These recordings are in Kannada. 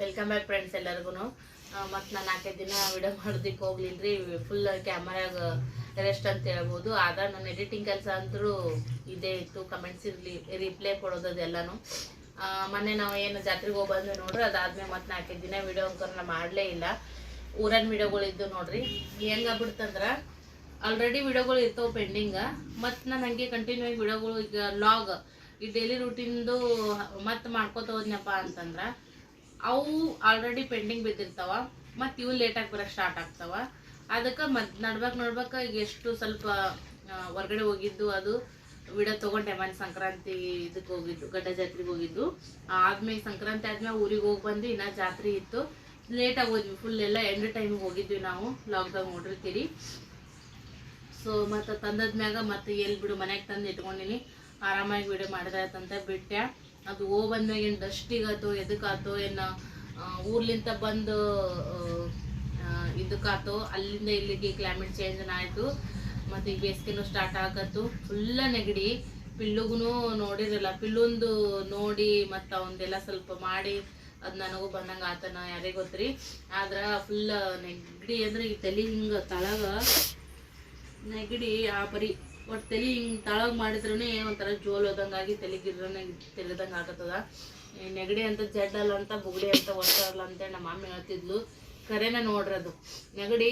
ವೆಲ್ಕಮ್ ಬ್ಯಾಕ್ ಫ್ರೆಂಡ್ಸ್ ಎಲ್ಲರಿಗೂ ಮತ್ತು ನಾನು ನಾಲ್ಕೈದು ದಿನ ವಿಡಿಯೋ ಮಾಡೋದಕ್ಕೆ ಹೋಗ್ಲಿಲ್ರಿ. ಫುಲ್ ಕ್ಯಾಮರಾಗ ರೆಸ್ಟ್ ಅಂತ ಹೇಳ್ಬೋದು. ಆಗ ನನ್ನ ಎಡಿಟಿಂಗ್ ಕೆಲಸ ಅಂತೂ ಇದೇ ಇತ್ತು. ಕಮೆಂಟ್ಸ್ ಇರಲಿ ರಿಪ್ಲೈ ಕೊಡೋದು ಅದೆಲ್ಲನೂ. ಆ, ಮೊನ್ನೆ ನಾವು ಏನು ಜಾತ್ರೆಗೆ ಹೋಗಿ ನೋಡ್ರಿ. ಅದಾದ್ಮೇಲೆ ಮತ್ತೆ ನಾಲ್ಕೈದು ದಿನ ವಿಡಿಯೋ ಅಂಕರ್ನ ಮಾಡಲೇ ಇಲ್ಲ. ಊರನ್ ವಿಡಿಯೋಗಳಿದ್ದು ನೋಡ್ರಿ. ಹೆಂಗಾಗ್ಬಿಡ್ತಂದ್ರೆ ಆಲ್ರೆಡಿ ವಿಡಿಯೋಗಳು ಇರ್ತಾವೆ ಪೆಂಡಿಂಗ ಮತ್ತು ನಾನು ಹಂಗೆ ಕಂಟಿನ್ಯೂ ಆಗಿ ವಿಡಿಯೋಗಳು ಈಗ ಲಾಗ್ ಈ ಡೈಲಿ ರುಟೀನ್ದು ಮತ್ತೆ ಮಾಡ್ಕೋತ ಹೋದ್ನಪ್ಪ ಅಂತಂದ್ರೆ ಅವು ಆಲ್ರೆಡಿ ಪೆಂಡಿಂಗ್ ಬಿದ್ದಿರ್ತಾವ, ಮತ್ತು ಇವು ಲೇಟಾಗಿ ಬರೋಕ್ಕೆ ಸ್ಟಾರ್ಟ್ ಆಗ್ತಾವ. ಅದಕ್ಕೆ ಮದ್ ನಡ್ಬೇಕು ನೋಡ್ಬೇಕು ಎಷ್ಟು ಸ್ವಲ್ಪ ಹೊರಗಡೆ ಹೋಗಿದ್ದು ಅದು ವಿಡ ತೊಗೊಂಡೆ ಮನೆ ಸಂಕ್ರಾಂತಿ ಇದಕ್ಕೆ ಹೋಗಿದ್ದು, ಗಡ್ಡ ಜಾತ್ರೆಗೆ ಹೋಗಿದ್ದು. ಆದ್ಮೇಲೆ ಸಂಕ್ರಾಂತಿ ಆದ್ಮೇಲೆ ಊರಿಗೆ ಹೋಗಿ ಬಂದು ಇನ್ನ ಜಾತ್ರೆ ಇತ್ತು. ಲೇಟಾಗಿ ಹೋದ್ವಿ ಫುಲ್ ಎಲ್ಲ ಎಂಡ್ ಟೈಮಿಗೆ ಹೋಗಿದ್ವಿ ನಾವು ಲಾಕ್ಡೌನ್ ನೋಡಿರ್ತೀರಿ ಸೊ ಮತ್ತು ತಂದದ್ಮ್ಯಾಗ ಮತ್ತೆ ಎಲ್ಲಿ ಬಿಡು ಮನೆಗೆ ತಂದು ಇಟ್ಕೊಂಡಿನಿ, ಆರಾಮಾಗಿ ವಿಡಿಯೋ ಮಾಡಿದ್ರಾಯ್ತಂತ ಬಿಟ್ಟೆ. ಅದು ಹೋ ಬಂದಾಗ ಏನು ಡಸ್ಟಿಗಾತೋ, ಎದಕ್ಕಾತೋ, ಏನು ಊರ್ಲಿಂತ ಬಂದು ಇದಕ್ಕಾತೋ, ಅಲ್ಲಿಂದ ಇಲ್ಲಿಗೆ ಕ್ಲೈಮೇಟ್ ಚೇಂಜ್ ಆಯಿತು. ಮತ್ತು ಈಗ ಬೇಸಿಗೆನೂ ಸ್ಟಾರ್ಟ್ ಆಗತ್ತು ಫುಲ್ಲ ನೆಗಡಿ. ಪಿಲ್ಲುಗೂ ನೋಡಿರಲ್ಲ. ಪಿಲ್ಲುಂದು ನೋಡಿ ಮತ್ತು ಅವಂದೆಲ್ಲ ಸ್ವಲ್ಪ ಮಾಡಿ, ಅದು ನನಗೂ ಬಂದಂಗೆ ಆತನ ಯಾರಿಗೆ ಗೊತ್ತ್ರಿ? ಆದ್ರೆ ಫುಲ್ ನೆಗಡಿ ಅಂದ್ರೆ ಈ ತಲೆ ಹಿಂಗೆ ತಳಗ ನೆಗಡಿ ಆ ಬರೀ ಒಟ್ಟು ತಲೆ ಹಿಂಗೆ ತಳಗ್ ಮಾಡಿದ್ರೂ ಒಂಥರ ಜೋಲ್ ಹೋದಂಗಾಗಿ ತಲೆ ಗಿರ್ರನ ತೆಲಿದಂಗ ಆಗತ್ತದ ನೆಗಡಿ ಅಂತ ಜಡ್ಡಲ್ಲ ಅಂತ, ಬುಗಡಿ ಅಂತ ಒಟ್ಟಲ್ಲ ಅಂತ ನಮ್ಮ ಮಮ್ಮಿ ಹೇಳ್ತಿದ್ಲು. ಕರೆನ ನೋಡ್ರಿ ಅದು. ನೆಗಡಿ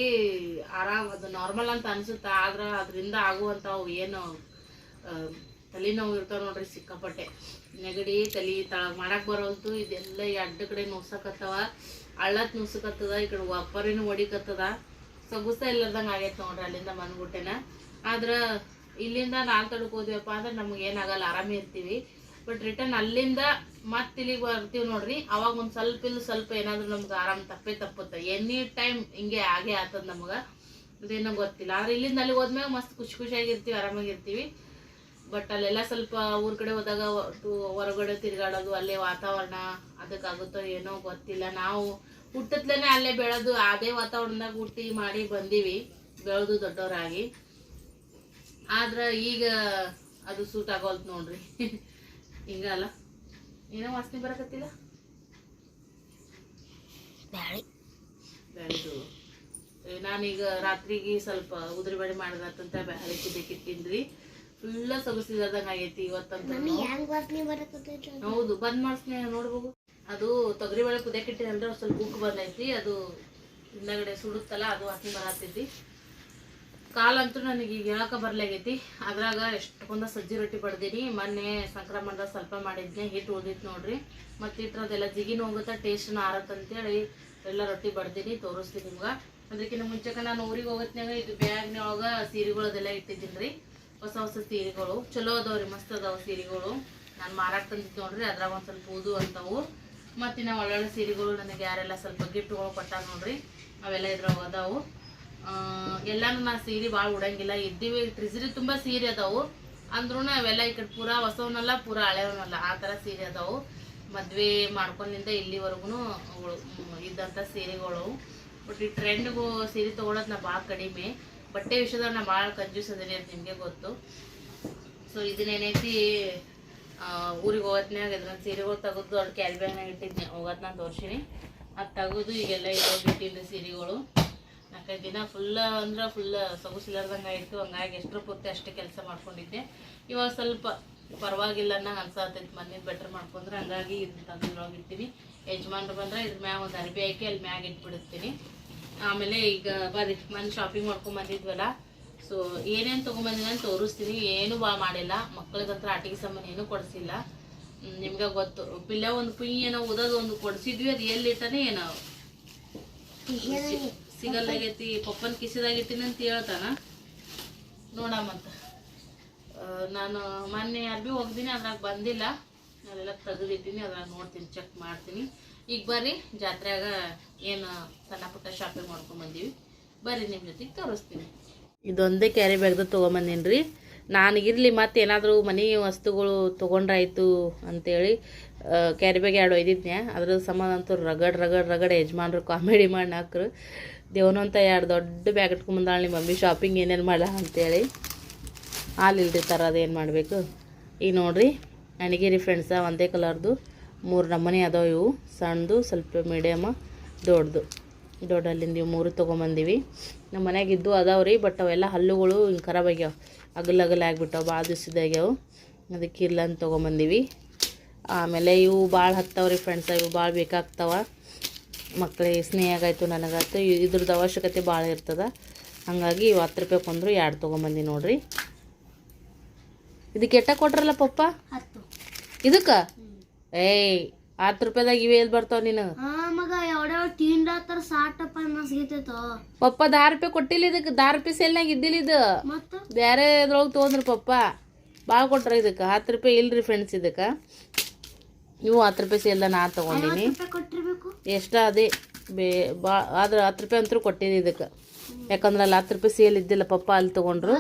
ಆರಾಮ್, ಅದು ನಾರ್ಮಲ್ ಅಂತ ಅನ್ಸುತ್ತೆ, ಆದ್ರೆ ಅದರಿಂದ ಆಗುವಂಥವು ಏನು ತಲೆನೋವು ಇರ್ತಾವ ನೋಡ್ರಿ ಸಿಕ್ಕಾಪಟ್ಟೆ. ನೆಗಡಿ ತಲೆ ತಳಗ್ ಮಾಡಕ್ ಬರೋಲ್ತು ಇದೆಲ್ಲ ಅಡ್ಡ ಕಡೆ ನೋಸಕತ್ತವ ಅಳ್ಳತ್ ನುಸಕತ್ತದ ಈ ಕಡೆ ಒಬ್ಬರೇನು ಹೊಡಿಕತ್ತದ ಸೊಗುಸ ಇಲ್ಲದಂಗೆ ಆಗೈತೆ ನೋಡ್ರಿ ಅಲ್ಲಿಂದ ಬಂದ್ಬಿಟ್ಟೆನ ಆದ್ರ ಇಲ್ಲಿಂದ ನಾಲ್ ತಡಕ್ ಹೋದ್ವಪ್ಪ ಅಂದ್ರೆ ನಮ್ಗೆ ಏನಾಗಲ್ಲ, ಆರಾಮೇ ಇರ್ತೀವಿ. ಬಟ್ ರಿಟರ್ನ್ ಅಲ್ಲಿಂದ ಮತ್ತೆ ಇಲ್ಲಿಗೆ ಬರ್ತೀವಿ ನೋಡ್ರಿ, ಅವಾಗ ಒಂದ್ ಸ್ವಲ್ಪ ಇಲ್ಲಿ, ಸ್ವಲ್ಪ ಏನಾದ್ರು ನಮ್ಗೆ ಆರಾಮ್ ತಪ್ಪೇ ತಪ್ಪುತ್ತೆ. ಎನಿ ಟೈಮ್ ಹಿಂಗೆ ಆಗೇ ಆತದ್ ನಮ್ಗೆ. ಅದೇನೋ ಗೊತ್ತಿಲ್ಲ. ಆದ್ರೆ ಇಲ್ಲಿಂದ ಅಲ್ಲಿಗೆ ಹೋದ್ಮೇಲೆ ಮಸ್ತ್ ಖುಷಿ ಖುಷಿಯಾಗಿರ್ತೀವಿ ಆರಾಮಾಗಿರ್ತೀವಿ ಬಟ್ ಅಲ್ಲೆಲ್ಲ ಸ್ವಲ್ಪ ಊರ್ ಕಡೆ ಹೋದಾಗ ಹೊರಗಡೆ ತಿರ್ಗಾಡೋದು, ಅಲ್ಲೇ ವಾತಾವರಣ ಅದಕ್ಕಾಗುತ್ತೋ ಏನೋ ಗೊತ್ತಿಲ್ಲ. ನಾವು ಹುಟ್ಟತ್ಲೇನೆ ಅಲ್ಲೇ ಬೆಳೆದು, ಅದೇ ವಾತಾವರಣದಾಗ ಹುಟ್ಟಿ ಮಾಡಿ ಬಂದೀವಿ, ಬೆಳೆದು ದೊಡ್ಡವರಾಗಿ. ಆದ್ರ ಈಗ ಅದು ಸೂಟ್ ಆಗೋಲ್ತ್ ನೋಡ್ರಿ. ಹಿಂಗ ಅಲ್ಲ. ಏನೋ ವಾಸನೆ ಬರಕತ್ತಿಲ್ಲ? ಬ್ಯಾಳಿದು ನಾನೀಗ ರಾತ್ರಿಗೆ ಸ್ವಲ್ಪ ಉದುರಿ ಬಡಿ ಮಾಡಿದಂತ ಬ್ಯಾಳಿ ಕುದಿಯಕ್ಕಿಟ್ಟಿನ್ರಿ ಫುಲ್ಲ ಸೊಗಸಿದಂಗ ಆಗೈತಿ ಇವತ್ತಂತ. ಹೌದು ಬಂದ್ ಮಾಡಿಸ್ನೆ ನೋಡ್ಬೋದು ಅದು ತೊಗರಿ ಬೇಳೆ ಕುದಿಯಕ್ಕಿಟ್ಟಿನಂದ್ರೆ ಸ್ವಲ್ಪ ಉಕ್ಕು ಬಂದೈತಿ ಅದು ಹಿಂದಗಡೆ ಸುಡುತ್ತಲ್ಲ ಅದು ವಾಸನೆ ಬರತೈತಿ ಕಾಲಂತೂ ನನಗೆ ಈಗ ಹೇಳಕ ಬರ್ಲಾಗೈತಿ. ಅದ್ರಾಗ ಎಷ್ಟೊಂದ ಸಜ್ಜಿ ರೊಟ್ಟಿ ಬಡ್ದೀನಿ, ಮೊನ್ನೆ ಸಂಕ್ರಮಣದಾಗ ಸ್ವಲ್ಪ ಮಾಡಿದ್ನೆ ಹಿಟ್ಟು ಉಳ್ದಿತ್ತು ನೋಡ್ರಿ. ಮತ್ತೆ ಹಿಟ್ಟರದೆಲ್ಲ ಜಿಗಿನ ಹೋಗುತ್ತಾ ಟೇಸ್ಟ್ನ ಆರತ್ತಂತೇಳಿ ಎಲ್ಲ ರೊಟ್ಟಿ ಬಡ್ದೀನಿ ತೋರಿಸ್ತೀನಿ ನಿಮ್ಗೆ. ಅದಕ್ಕಿಂತ ಮುಂಚೆಕ ನಾನು ಊರಿಗೆ ಹೋಗತ್ನಾಗ ಇದು ಬ್ಯಾಗ್ನೊಳಗ ಸೀರೆಗಳದೆಲ್ಲ ಇಟ್ಟಿದ್ದೀನಿ ರೀ ಹೊಸ ಹೊಸ ಸೀರೆಗಳು. ಚಲೋ ಅದಾವ್ರಿ, ಮಸ್ತ್ ಅದಾವ ಸೀರೆಗಳು. ನಾನು ಮಾರಾಟ ತಂದಿದ್ದು ನೋಡ್ರಿ, ಅದ್ರಾಗ ಒಂದು ಸ್ವಲ್ಪ ಊದು ಅಂತವು. ಇನ್ನು ಒಳ್ಳೊಳ್ಳೆ ಸೀರೆಗಳು ನನಗೆ ಯಾರೆಲ್ಲ ಸ್ವಲ್ಪ ಗಿಫ್ಟ್ಗಳು ಕೊಟ್ಟಾಗ ನೋಡ್ರಿ, ಅವೆಲ್ಲ ಇದ್ರಾಗ ಅದಾವು. ಎಲ್ಲಾನು ನಾ ಸೀರೆ ಭಾಳ ಉಡಂಗಿಲ್ಲ. ಇದ್ದೀವಿ ಟ್ರಿಸರಿ ತುಂಬ ಸೀರೆ ಅದಾವು. ಅಂದ್ರೂ ಅವೆಲ್ಲ ಈ ಕಡೆ ಪೂರಾ ಹೊಸವನಲ್ಲ ಪೂರಾ ಹಳೆಯವನ್ನಲ್ಲ ಆ ಥರ ಸೀರೆ ಅದಾವು. ಮದ್ವೆ ಮಾಡ್ಕೊಂಡಿಂದ ಇಲ್ಲಿವರೆಗೂ ಇದ್ದಂಥ ಸೀರೆಗಳು ಬಟ್ ಈ ಟ್ರೆಂಡ್ಗೂ ಸೀರೆ ತೊಗೊಳೋದು ನಾ ಭಾಳ ಕಡಿಮೆ. ಬಟ್ಟೆ ವಿಷಯದಾಗ ನಾ ಭಾಳ ಕಂಜೂಸ್ ಅದೀನಿ ಅಂತ ನಿಮಗೆ ಗೊತ್ತು. ಸೊ ಇದನ್ನೇನೈತಿ ಊರಿಗೆ ಹೋಗತ್ನಾಗ ಇದ್ರನ್ನ ಸೀರೆಗಳು ತೆಗೆದು ದೊಡ್ಡ ಕ್ಯಾರಿ ಬ್ಯಾಗ್ನಾಗ ಇಟ್ಟಿದ್ನಿ. ಹೋಗತ್ ನಾ ತೋರ್ಸಿನಿ. ಅದು ತೆಗೆದು ಈಗೆಲ್ಲ ಇರೋ ಇಟ್ಟಿದ್ದು ಸೀರೆಗಳು. ನಾಲ್ಕೈದು ದಿನ ಫುಲ್ ಅಂದ್ರೆ ಫುಲ್ ಸೊಗಸಿಲಾರ್ದಂಗೆ ಆಯಿತು ಹಂಗಾಗಿ ಎಷ್ಟರ ಪೂರ್ತಿ ಅಷ್ಟೇ ಕೆಲಸ ಮಾಡ್ಕೊಂಡಿದ್ದೆ. ಇವಾಗ ಸ್ವಲ್ಪ ಪರವಾಗಿಲ್ಲ ಅನ್ನಂಗೆ ಅನ್ಸಾತೈತಿ ಮನೇಲಿ ಬೆಟ್ರ್ ಮಾಡ್ಕೊಂಡ್ರೆ. ಹಂಗಾಗಿ ಇದನ್ನ ತೆಗೆದ್ರೊಳಗೆ ಇಡ್ತೀನಿ ಯಜಮಾನ್ರು ಬಂದ್ರೆ ಇದ್ರ ಮ್ಯಾಗ ಒಂದು ಅರ್ಬಿ ಹಾಕಿ ಅಲ್ಲಿ ಮ್ಯಾಗ ಇಟ್ಬಿಡಿಸ್ತೀನಿ ಆಮೇಲೆ ಈಗ ಬರ್ರಿ ಮನೆ ಶಾಪಿಂಗ್ ಮಾಡ್ಕೊಂಡು ಬಂದಿದ್ವಲ್ಲ ಸೊ ಏನೇನು ತೊಗೊಂಬಂದಿನ ತೋರಿಸ್ತೀನಿ. ಏನು ಬಾ ಮಾಡಿಲ್ಲ. ಮಕ್ಳಿಗಂತ್ರ ಆಟಿಗೆ ಸಾಮಾನು ಏನೂ ಕೊಡಿಸಿಲ್ಲ. ನಿಮ್ಗೆ ಗೊತ್ತು. ಪಿಲ್ಲ ಒಂದು ಪುಯ್ ಏನೋ ಓದೋದು ಒಂದು ಕೊಡಿಸಿದ್ವಿ. ಅದು ಎಲ್ಲಿಟ್ಟನೆ ಏನೋ. ಸಿಗಲ್ಲಾಗೈತಿ ಪಪ್ಪನ ಕಿಸಿದಾಗ ಇಟ್ಟಿನಿ ಅಂತ ಹೇಳ್ತಾನ. ನೋಡಮ್ಮಂತ ನಾನು ಮೊನ್ನೆ ಅರ್ಬಿ ಹೋಗ್ದೀನಿ, ಅದ್ರಾಗ ಬಂದಿಲ್ಲ. ನಾನೆಲ್ಲ ತೆಗೆದಿಟ್ಟಿನಿ, ಅದ್ರಾಗ ನೋಡ್ತೀನಿ ಚೆಕ್ ಮಾಡ್ತೀನಿ. ಈಗ ಬರ್ರಿ, ಜಾತ್ರೆಯಾಗ ಏನು ಸಣ್ಣ ಪುಟ್ಟ ಶಾಪಿಂಗ್ ಮಾಡ್ಕೊಂಡು ಬಂದೀವಿ. ಬರ್ರಿ ನಿಮ್ಮ ಜೊತೆಗೆ ತೋರಿಸ್ತೀನಿ. ಇದೊಂದೇ ಕ್ಯಾರಿ ಬ್ಯಾಗ್ದು ತೊಗೊಂಬಂದೀನಿ ರೀ ನಾನಿರಲಿ ಮತ್ತೆ ಏನಾದರೂ ಮನೆ ವಸ್ತುಗಳು ತೊಗೊಂಡ್ರಾಯ್ತು ಅಂತೇಳಿ ಕ್ಯಾರಿ ಬ್ಯಾಗ್ ಎರಡು ಒಯ್ದಿದ್ನ್ಯಾ? ಅದ್ರ ಸಂಬಂಧ ಅಂತೂ ರಗಡ್ ರಗಡ್ ರಗಡ್ ಯಜಮಾನ್ರು ಕಾಮಿಡಿ ಮಾಡಿ ದೇವನಂತ ಎರಡು ದೊಡ್ಡ ಬ್ಯಾಗ್ ಇಟ್ಕೊಂಬಂದಾಳ ನಿಮ್ಮ ಮಮ್ಮಿ ಶಾಪಿಂಗ್ ಏನೇನು ಮಾಡ ಅಂತೇಳಿ. ಹಾಲು ಇಲ್ಲರಿ ಥರ ಅದೇನು ಮಾಡಬೇಕು? ಈಗ ನೋಡಿರಿ ನನಗಿರಿ ಫ್ರೆಂಡ್ಸ ಒಂದೇ ಕಲರ್ದು ಮೂರು ನಮ್ಮನೆ ಅದಾವ ಇವು. ಸಣ್ಣದು, ಸ್ವಲ್ಪ ಮೀಡಿಯಮ ದೊಡ್ಡದು. ದೊಡ್ಡಲ್ಲಿಂದ ಇವು ಮೂರು ತೊಗೊಂಬಂದೀವಿ. ನಮ್ಮ ಮನೆಯಾಗಿದ್ದು ಅದಾವ ರೀ ಬಟ್ ಅವೆಲ್ಲ ಹಲ್ಲುಗಳು ಹಿಂಗೆ ಖರಾಬ್ ಆಗ್ಯಾವ. ಅಗಲ ಅಗಲ ಆಗಿಬಿಟ್ಟಾವ ಭಾಳ ದಿವಸದಾಗ್ಯಾವು ಅದಕ್ಕೆ ಇಲ್ಲ ಅಂತ ತೊಗೊಂಬಂದೀವಿ. ಆಮೇಲೆ ಇವು ಭಾಳ ಹತ್ತವ್ರಿ ಫ್ರೆಂಡ್ಸ ಇವು ಭಾಳ ಬೇಕಾಗ್ತಾವ. ಮಕ್ಕಳಿಗೆ ಸ್ನೇಹಾಗಾಯ್ತು ನನಗಾಯ್ತು ಇದ್ರದ್ದು ಅವಶ್ಯಕತೆ ಭಾಳ ಇರ್ತದೆ. ಹಾಗಾಗಿ ಇವು ಹತ್ತು ರೂಪಾಯಿ ಕೊಂದ್ರು ಎರಡು ತೊಗೊಂಬಂದಿ ನೋಡ್ರಿ. ಇದಕ್ಕೆ ಎಟ್ಟ ಕೊಟ್ರಲ್ಲ ಪಪ್ಪ? ಇದಕ್ಕ? ಏಯ್ ಹತ್ತು ರೂಪಾಯಿದಾಗ ಇವೆ ಎಲ್ಲಿ ಬರ್ತಾವ ನೀನು? ಪಪ್ಪ ದಾರ ರೂಪಾಯಿ ಕೊಟ್ಟಿಲ್ಲ ಇದಕ್ಕೆ. ದಾರ ರೂಪಾಯಿ ಸೇಲ್ನಾಗ ಇದ್ದಿಲ್ಲ ಇದು. ಬೇರೆ ಇದ್ರೊಳಗೆ ತೊಗೊಂಡ್ರಿ ಪಪ್ಪ. ಭಾಳ ಕೊಟ್ರ ಇದಕ್ಕೆ. ಹತ್ತು ರೂಪಾಯಿ ಇಲ್ರಿ ಫ್ರೆಂಡ್ಸ್ ಇದಕ್ಕೆ. ಇವು ಹತ್ತು ರೂಪಾಯಿ ಸೇಲ್ದ ನಾ ತೊಗೊಂಡಿನಿ. ರೂಪಾಯಿ ಎಷ್ಟ ಅದೇ ಬೇ ಬಾ ಆದ್ರೆ ಹತ್ತು ರೂಪಾಯಿ ಅಂತೂ ಕೊಟ್ಟಿದ್ದೆ ಇದಕ್ಕೆ. ಯಾಕಂದ್ರೆ ಅಲ್ಲಿ ಹತ್ತು ರೂಪಾಯಿ ಸೇಲ್ ಇದ್ದಿಲ್ಲ ಪಪ್ಪ ಅಲ್ಲಿ ತೊಗೊಂಡ್ರು.